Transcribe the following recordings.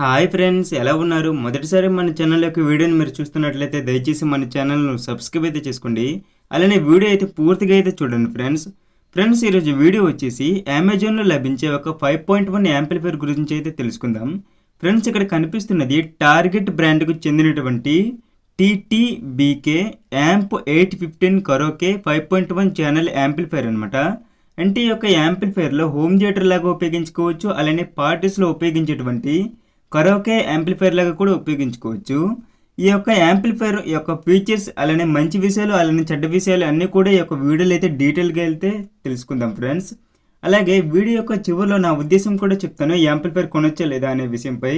Hi friends ఎలా ఉన్నారు? మొదటిసారి మన ఛానల్ యొక్క వీడియోని మీరు చూస్తున్నట్లయితే దయచేసి మన ఛానల్ను సబ్స్క్రైబ్ అయితే చేసుకోండి. అలానే వీడియో అయితే పూర్తిగా అయితే చూడండి ఫ్రెండ్స్. ఫ్రెండ్స్ ఈరోజు వీడియో వచ్చేసి అమెజాన్లో లభించే ఒక ఫైవ్ పాయింట్ వన్ యాంప్లిఫైర్ గురించి అయితే తెలుసుకుందాం. ఫ్రెండ్స్ ఇక్కడ కనిపిస్తున్నది టార్గెట్ బ్రాండ్కు చెందినటువంటి TTBK amp eight fifteen karaoke five point one channel amplifier అనమాట అంటే ఈ యొక్క యాంప్లిఫైర్లో హోమ్ థియేటర్ లాగా ఉపయోగించుకోవచ్చు అలానే పార్టీస్లో ఉపయోగించేటువంటి కరోకే యాంప్లిఫైర్ లాగా కూడా ఉపయోగించుకోవచ్చు. ఈ యొక్క యాంప్లిఫైర్ యొక్క ఫీచర్స్ అలానే మంచి విషయాలు అలానే చెడ్డ విషయాలు అన్నీ కూడా ఈ యొక్క వీడియోలు అయితే డీటెయిల్గా వెళ్తే తెలుసుకుందాం ఫ్రెండ్స్. అలాగే వీడియో యొక్క చివరిలో నా ఉద్దేశం కూడా చెప్తాను ఈ యాంప్లిఫైర్ కొనొచ్చా లేదా అనే విషయంపై.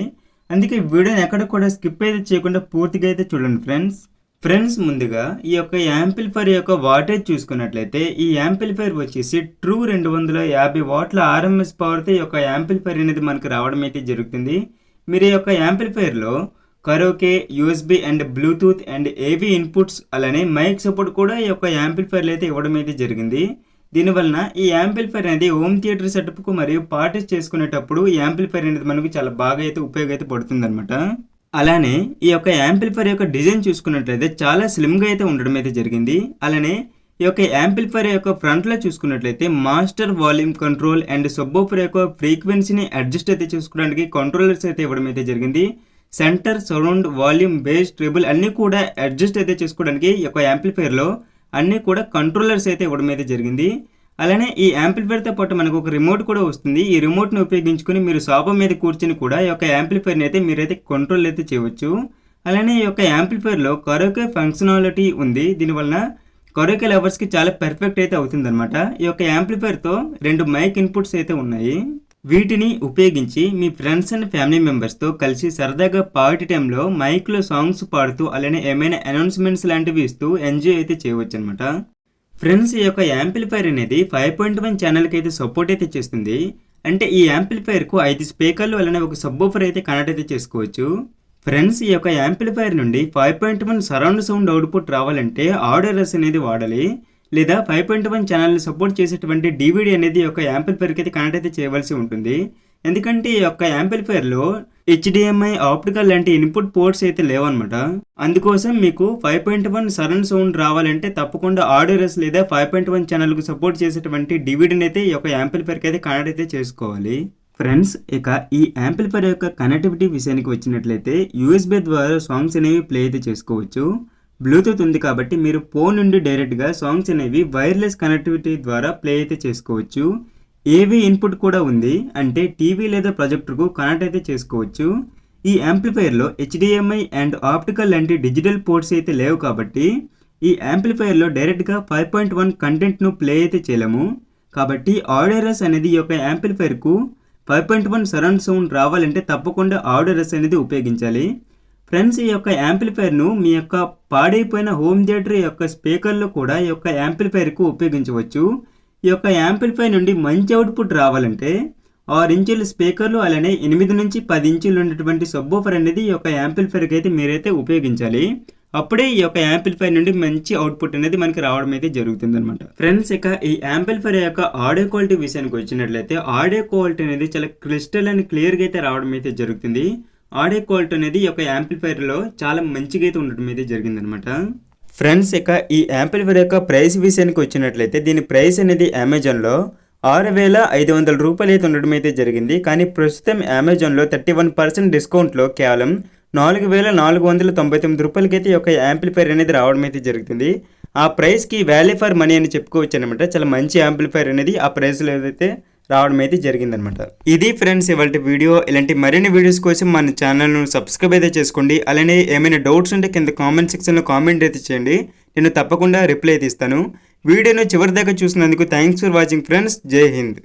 అందుకే వీడియోని ఎక్కడ కూడా స్కిప్ అయితే చేయకుండా పూర్తిగా అయితే చూడండి ఫ్రెండ్స్. ఫ్రెండ్స్ ముందుగా ఈ యొక్క యాంప్లిఫైర్ యొక్క వాటేజ్ చూసుకున్నట్లయితే ఈ యాంప్లిఫైర్ వచ్చేసి ట్రూ రెండు వందల యాభై వాట్ల ఆర్ఎంఎస్ పవర్తో ఈ యొక్క యాంప్లిఫైర్ అనేది మనకు రావడం అయితే జరుగుతుంది. మీరు ఈ యొక్క యాంప్లిఫైర్లో karaoke USB and Bluetooth and AV inputs అలానే మైక్ సపోర్ట్ కూడా ఈ యొక్క యాంప్లిఫైర్లు అయితే ఇవ్వడం అయితే జరిగింది. దీనివలన ఈ యాంప్లిఫైర్ అనేది హోమ్ థియేటర్ సెటప్కు మరియు పార్టీస్ చేసుకునేటప్పుడు ఈ యాంప్లిఫైర్ అనేది మనకు చాలా బాగా అయితే ఉపయోగ అయితే పడుతుంది అనమాట అలానే ఈ యొక్క యాంప్లిఫైర్ యొక్క డిజైన్ చూసుకున్నట్లయితే చాలా స్లిమ్గా అయితే ఉండడం అయితే జరిగింది. అలానే ఈ యొక్క యాంప్లిఫైర్ యొక్క ఫ్రంట్లో చూసుకున్నట్లయితే master volume control and subwoofer యొక్క ఫ్రీక్వెన్సీని అడ్జస్ట్ అయితే చేసుకోవడానికి కంట్రోలర్స్ అయితే ఇవ్వడం అయితే జరిగింది. Centre surround volume bass treble అన్నీ కూడా అడ్జస్ట్ అయితే చేసుకోవడానికి ఈ యొక్క యాంప్లిఫైర్లో అన్నీ కూడా కంట్రోలర్స్ అయితే ఇవ్వడం అయితే జరిగింది. అలానే ఈ యాంప్లిఫైర్తో పాటు మనకు ఒక రిమోట్ కూడా వస్తుంది. ఈ రిమోట్ని ఉపయోగించుకొని మీరు సోఫా మీద కూర్చుని కూడా ఈ యొక్క యాంప్లిఫైర్ని అయితే మీరైతే కంట్రోల్ అయితే చేయవచ్చు. అలానే ఈ యొక్క యాంప్లిఫైర్లో కరోకే ఫంక్షనాలిటీ ఉంది. దీనివలన కొరకే లవర్స్కి చాలా పర్ఫెక్ట్ అయితే అవుతుందన్నమాట. ఈ యొక్క యాంప్లిఫైర్తో రెండు మైక్ ఇన్పుట్స్ అయితే ఉన్నాయి. వీటిని ఉపయోగించి మీ ఫ్రెండ్స్ అండ్ ఫ్యామిలీ మెంబర్స్తో కలిసి సరదాగా పార్టీ టైంలో మైక్లో సాంగ్స్ పాడుతూ అలానే ఏమైనా అనౌన్స్మెంట్స్ లాంటివి ఇస్తూ ఎంజాయ్ అయితే చేయవచ్చు అనమాట ఫ్రెండ్స్ ఈ యొక్క యాంప్లిఫైర్ అనేది ఫైవ్ పాయింట్ వన్ ఛానల్కి అయితే సపోర్ట్ అయితే చేస్తుంది. అంటే ఈ యాంప్లిఫైర్కు ఐదు స్పీకర్లు అలానే ఒక సబ్బోఫర్ అయితే కనెక్ట్ అయితే చేసుకోవచ్చు. ఫ్రెండ్స్ ఈ యొక్క యాంప్లిఫైర్ నుండి five point one surround sound output రావాలంటే ఆర్డర్స్ అనేది వాడాలి. లేదా ఫైవ్ పాయింట్ వన్ ఛానల్ని సపోర్ట్ చేసేటువంటి డివిడి అనేది ఒక యాంప్లిఫైర్కి అయితే కనెక్ట్ అయితే చేయవలసి ఉంటుంది. ఎందుకంటే ఈ యొక్క యాంప్లిఫైర్లో హెచ్డిఎంఐ ఆప్టికల్ లాంటి ఇన్పుట్ పోర్ట్స్ అయితే లేవన్నమాట. అందుకోసం మీకు five point one surround sound రావాలంటే తప్పకుండా ఆడియోరస్ లేదా ఫైవ్ పాయింట్ వన్ ఛానల్కు సపోర్ట్ చేసేటువంటి డివిడిని అయితే ఈ యొక్క యాంప్లిఫైర్కి అయితే కనెక్ట్ అయితే చేసుకోవాలి. ఫ్రెండ్స్ ఇక ఈ యాంప్లిఫైర్ యొక్క కనెక్టివిటీ విషయానికి వచ్చినట్లయితే యూఎస్బీ ద్వారా సాంగ్స్ అనేవి ప్లే అయితే చేసుకోవచ్చు. బ్లూటూత్ ఉంది కాబట్టి మీరు ఫోన్ నుండి డైరెక్ట్గా సాంగ్స్ అనేవి వైర్లెస్ కనెక్టివిటీ ద్వారా ప్లే అయితే చేసుకోవచ్చు. ఏవి ఇన్పుట్ కూడా ఉంది అంటే టీవీ లేదా ప్రొజెక్టర్కు కనెక్ట్ అయితే చేసుకోవచ్చు. ఈ యాంప్లిఫైర్లో హెచ్డిఎంఐ అండ్ ఆప్టికల్ లాంటి డిజిటల్ పోర్ట్స్ అయితే లేవు కాబట్టి ఈ యాంప్లిఫైర్లో డైరెక్ట్గా ఫైవ్ పాయింట్ వన్ కంటెంట్ను ప్లే అయితే చేయలేము. కాబట్టి ఆడియోరస్ అనేది ఈ యొక్క యాంప్లిఫైర్కు five point one surround sound రావాలంటే తప్పకుండా ఆడియోరస్ అనేది ఉపయోగించాలి. ఫ్రెండ్స్ ఈ యొక్క యాంప్లిఫైర్ను మీ యొక్క పాడైపోయిన హోమ్ థియేటర్ యొక్క స్పీకర్లో కూడా ఈ యొక్క యాంప్లిఫైర్కు ఉపయోగించవచ్చు. ఈ యొక్క యాంప్లిఫైర్ నుండి మంచి అవుట్పుట్ రావాలంటే ఆరు ఇంచుల స్పీకర్లు అలానే ఎనిమిది నుంచి పది ఇంచులు ఉన్నటువంటి సబ్బోఫర్ అనేది ఈ యొక్క యాంప్లిఫైర్కి అయితే మీరైతే ఉపయోగించాలి. అప్పుడే ఈ యొక్క యాంప్లిఫైర్ నుండి మంచి అవుట్పుట్ అనేది మనకి రావడం అయితే జరుగుతుంది అనమాట ఫ్రెండ్స్ ఇక ఈ యాంప్లిఫైర్ యొక్క ఆడియో క్వాలిటీ విషయానికి వచ్చినట్లయితే ఆడియో క్వాలిటీ అనేది చాలా క్రిస్టల్ అండ్ క్లియర్గా అయితే రావడం అయితే జరుగుతుంది. ఆడియో క్వాలిటీ అనేది ఈ యొక్క యాంప్లిఫైర్లో చాలా మంచిగా అయితే ఉండడం అయితే జరిగిందనమాట ఫ్రెండ్స్ ఇక ఈ యాంప్లిఫైర్ యొక్క ప్రైస్ విషయానికి వచ్చినట్లయితే దీని ప్రైస్ అనేది అమెజాన్లో ఆరు వేల ఐదు వందల రూపాయలు అయితే ఉండడం అయితే జరిగింది. కానీ ప్రస్తుతం అమెజాన్లో థర్టీ వన్ పర్సెంట్ డిస్కౌంట్లో కేవలం నాలుగు వేల నాలుగు వందల తొంభై తొమ్మిది రూపాయలకైతే ఈ యొక్క యాంప్లిఫైర్ అనేది రావడం అయితే జరుగుతుంది. ఆ ప్రైస్కి వాల్యూ ఫర్ మనీ అని చెప్పుకోవచ్చు అనమాట చాలా మంచి యాంప్లిఫైర్ అనేది ఆ ప్రైస్లో ఏదైతే రావడం అయితే జరిగిందనమాట ఇది ఫ్రెండ్స్ ఇవాళ వీడియో. ఇలాంటి మరిన్ని వీడియోస్ కోసం మన ఛానల్ను సబ్స్క్రైబ్ అయితే చేసుకోండి. అలానే ఏమైనా డౌట్స్ ఉంటే కింద కామెంట్ సెక్షన్లో కామెంట్ అయితే చేయండి. నేను తప్పకుండా రిప్లై అయితే ఇస్తాను. వీడియోను చివరి దాకా చూసినందుకు థ్యాంక్స్ ఫర్ వాచింగ్ ఫ్రెండ్స్ జై హింద్.